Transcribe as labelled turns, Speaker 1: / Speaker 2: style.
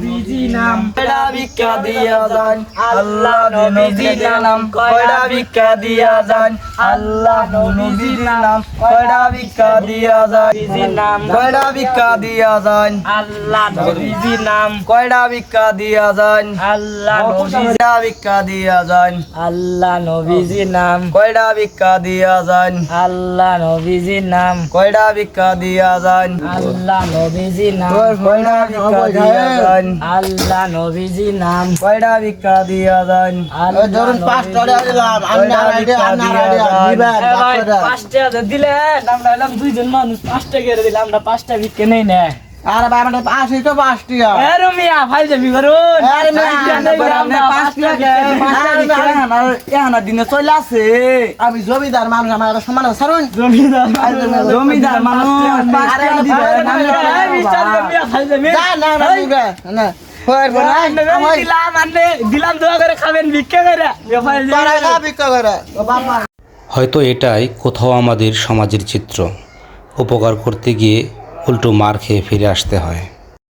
Speaker 1: নবীজি নাম কয়টা ভিক্ষা দিয়া যান। আল্লাহ নবীজি নাম কয়টা ভিক্ষা দিয়া যান। আল্লাহ নবীজি নাম কয়টা ভিক্ষা দিয়া নবীজি নাম কয়টা ভিক্ষা দিয়া যান আল্লাহ নবীজি নাম কয়টা ভিক্ষা দিয়া যান আল্লাহ নবীজি ভিক্ষা দিয়া যান আল্লাহ নবীজি নাম কয়টা ভিক্ষা দিয়া যান আল্লাহ নবীজি নাম কয়টা ভিক্ষা দিয়া যান আল্লাহ নবীজি নাম কয়টা ভিক্ষা দিয়া যান আল্লাহ নবীজি নাম কয়টা ভিক্ষা দিয়া
Speaker 2: ওই ধরুন পাঁচ টাকা দিলাম, আপনি দিবেন।
Speaker 1: পাঁচটা দিলে আমরা হলাম দুইজন মানুষ পাঁচটা করে দিলাম আমরা পাঁচটা ভিক্ষে নেই না
Speaker 2: আরে ভাই আমাদের পাঁচই তো পাঁচ টাকা।
Speaker 1: আরে মিয়া ভাই যাবি করুন
Speaker 2: আরে মিয়া,
Speaker 1: পাঁচটা। এহানা দিনে চলে আছে
Speaker 2: আমি জমিদার মানুষ আমার একটা আছে।
Speaker 1: জমিদার জমিদার মানুষ
Speaker 2: আরে
Speaker 1: মিয়া
Speaker 2: না, না, না,
Speaker 1: দিলাম দোয়া করে খাবেন ভিক্ষা করে
Speaker 2: ভিক্ষা করে। বাবা।
Speaker 3: হয়তো এটাই কোথাও আমাদের সমাজের চিত্র। উপকার করতে গিয়ে উল্টো মার খেয়ে ফিরে আসতে হয়।